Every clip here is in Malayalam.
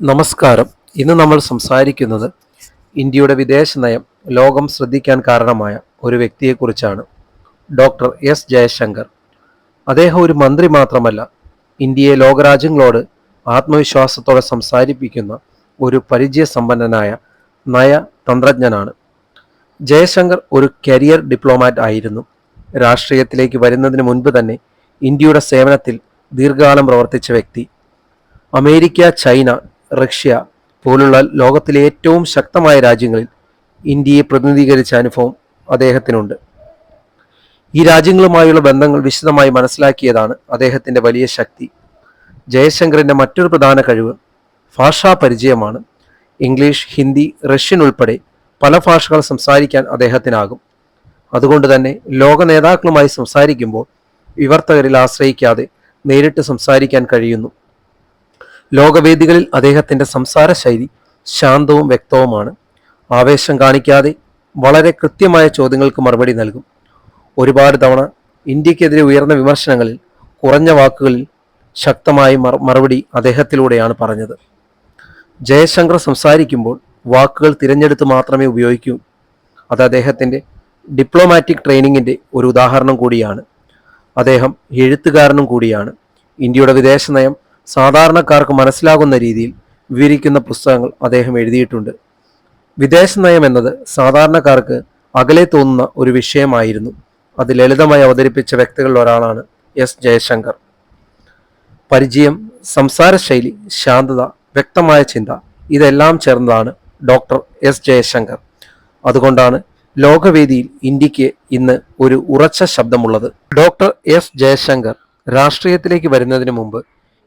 നമസ്കാരം. ഇന്ന് നമ്മൾ സംസാരിക്കുന്നത് ഇന്ത്യയുടെ വിദേശ നയം ലോകം ശ്രദ്ധിക്കാൻ കാരണമായ ഒരു വ്യക്തിയെക്കുറിച്ചാണ്. Doctor S Jaishankar. അദ്ദേഹം ഒരു മന്ത്രി മാത്രമല്ല ഇന്ത്യയെ ലോകരാജ്യങ്ങളോട് ആത്മവിശ്വാസത്തോടെ സംസാരിപ്പിക്കുന്ന ഒരു പരിചയസമ്പന്നനായ നയ തന്ത്രജ്ഞനാണ് ജയശങ്കർ ഒരു കരിയർ ഡിപ്ലോമാറ്റ് ആയിരുന്നു. രാഷ്ട്രീയത്തിലേക്ക് വരുന്നതിന് മുൻപ് തന്നെ ഇന്ത്യയുടെ സേവനത്തിൽ ദീർഘകാലം പ്രവർത്തിച്ച വ്യക്തി. അമേരിക്ക ചൈന റഷ്യ പോലുള്ള ലോകത്തിലെ ഏറ്റവും ശക്തമായ രാജ്യങ്ങളിൽ ഇന്ത്യയെ പ്രതിനിധീകരിച്ച അനുഭവം അദ്ദേഹത്തിനുണ്ട്. ഈ രാജ്യങ്ങളുമായുള്ള ബന്ധങ്ങൾ വിശദമായി മനസ്സിലാക്കിയതാണ് അദ്ദേഹത്തിന്റെ വലിയ ശക്തി. ജയശങ്കറിന്റെ മറ്റൊരു പ്രധാന കഴിവ് ഭാഷാ പരിചയമാണ്. ഇംഗ്ലീഷ് ഹിന്ദി റഷ്യൻ ഉൾപ്പെടെ പല ഭാഷകൾ സംസാരിക്കാൻ അദ്ദേഹത്തിനാകും. അതുകൊണ്ട് തന്നെ ലോക നേതാക്കളുമായി സംസാരിക്കുമ്പോൾ വിവർത്തകരിൽ ആശ്രയിക്കാതെ നേരിട്ട് സംസാരിക്കാൻ കഴിയുന്നു. ലോകവേദികളിൽ അദ്ദേഹത്തിന്റെ സംസാര ശൈലി ശാന്തവും വ്യക്തവുമാണ്. ആവേശം കാണിക്കാതെ വളരെ കൃത്യമായ ചോദ്യങ്ങൾക്ക് മറുപടി നൽകും. ഒരുപാട് തവണ ഇന്ത്യക്കെതിരെ ഉയർന്ന വിമർശനങ്ങളിൽ കുറഞ്ഞ വാക്കുകളിൽ ശക്തമായി മറ- മറുപടി അദ്ദേഹത്തിലൂടെയാണ് പറഞ്ഞത്. ജയശങ്കർ സംസാരിക്കുമ്പോൾ വാക്കുകൾ തിരഞ്ഞെടുത്ത് മാത്രമേ ഉപയോഗിക്കൂ. അത് അദ്ദേഹത്തിന്റെ ഡിപ്ലോമാറ്റിക് ട്രെയിനിങ്ങിന്റെ ഒരു ഉദാഹരണം കൂടിയാണ്. അദ്ദേഹം എഴുത്തുകാരനും കൂടിയാണ്. ഇന്ത്യയുടെ വിദേശ നയം സാധാരണക്കാർക്ക് മനസ്സിലാകുന്ന രീതിയിൽ വിവരിക്കുന്ന പുസ്തകങ്ങൾ അദ്ദേഹം എഴുതിയിട്ടുണ്ട്. വിദേശ നയം എന്നത് സാധാരണക്കാർക്ക് അകലെ തോന്നുന്ന ഒരു വിഷയമായിരുന്നു. അത് ലളിതമായി അവതരിപ്പിച്ച വ്യക്തികളിൽ ഒരാളാണ് എസ്. ജയശങ്കർ. പരിചയം സംസാരശൈലി ശാന്തത വ്യക്തമായ ചിന്ത ഇതെല്ലാം ചേർന്നതാണ് ഡോക്ടർ എസ്. ജയശങ്കർ. അതുകൊണ്ടാണ് ലോകവേദിയിൽ ഇന്ത്യയ്ക്ക് ഇന്ന് ഒരു ഉറച്ച ശബ്ദമുള്ളത്. Doctor S. ജയശങ്കർ രാഷ്ട്രീയത്തിലേക്ക് വരുന്നതിന് മുമ്പ്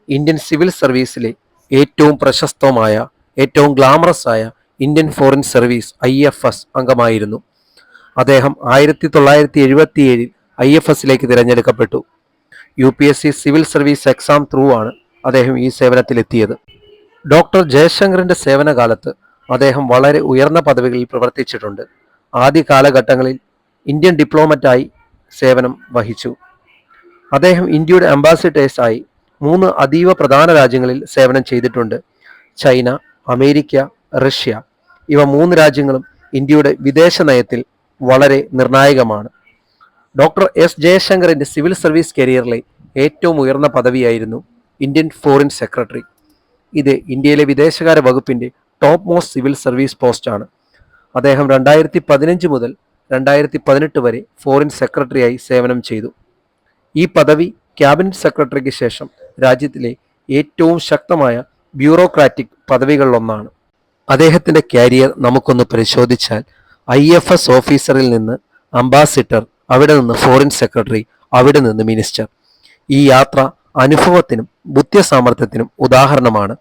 ഇന്ത്യൻ സിവിൽ സർവീസിലെ ഏറ്റവും പ്രശസ്തമായ ഏറ്റവും ഗ്ലാമറസ് ആയ Indian foreign service I F S അംഗമായിരുന്നു. അദ്ദേഹം ആയിരത്തി തൊള്ളായിരത്തി എഴുപത്തി ഏഴിൽ ഐ എഫ് എസിലേക്ക് തിരഞ്ഞെടുക്കപ്പെട്ടു. U P S C civil service exam through ആണ് അദ്ദേഹം ഈ സേവനത്തിലെത്തിയത്. ഡോക്ടർ ജയശങ്കറിന്റെ സേവനകാലത്ത് അദ്ദേഹം വളരെ ഉയർന്ന പദവികളിൽ പ്രവർത്തിച്ചിട്ടുണ്ട്. ആദ്യ കാലഘട്ടങ്ങളിൽ ഇന്ത്യൻ ഡിപ്ലോമറ്റായി സേവനം വഹിച്ചു. അദ്ദേഹം ഇന്ത്യയുടെ അംബാസിഡേഴ്സായി മൂന്ന് അതീവ പ്രധാന രാജ്യങ്ങളിൽ സേവനം ചെയ്തിട്ടുണ്ട്. China America Russia. ഇവ മൂന്ന് രാജ്യങ്ങളും ഇന്ത്യയുടെ വിദേശ നയത്തിൽ വളരെ നിർണായകമാണ്. ഡോക്ടർ എസ് ജയശങ്കറിന്റെ സിവിൽ സർവീസ് കരിയറിലെ ഏറ്റവും ഉയർന്ന പദവിയായിരുന്നു ഇന്ത്യൻ ഫോറിൻ സെക്രട്ടറി. ഇത് ഇന്ത്യയിലെ വിദേശകാര്യ വകുപ്പിന്റെ ടോപ്പ് മോസ്റ്റ് സിവിൽ സർവീസ് പോസ്റ്റാണ് അദ്ദേഹം രണ്ടായിരത്തി പതിനഞ്ച് മുതൽ രണ്ടായിരത്തി പതിനെട്ട് വരെ ഫോറിൻ സെക്രട്ടറിയായി സേവനം ചെയ്തു. ഈ പദവി ക്യാബിനറ്റ് സെക്രട്ടറിക്ക് ശേഷം രാജ്യത്തിലെ ഏറ്റവും ശക്തമായ ബ്യൂറോക്രാറ്റിക് പദവികളിലൊന്നാണ്. അദ്ദേഹത്തിന്റെ കാരിയർ നമുക്കൊന്ന് പരിശോധിച്ചാൽ ഐ എഫ് എസ് ഓഫീസറിൽ നിന്ന് അംബാസിഡർ അവിടെ നിന്ന് ഫോറിൻ സെക്രട്ടറി അവിടെ നിന്ന് മിനിസ്റ്റർ. ഈ യാത്ര അനുഭവത്തിനും ബുദ്ധിസാമർഥ്യത്തിനും ഉദാഹരണമാണ്.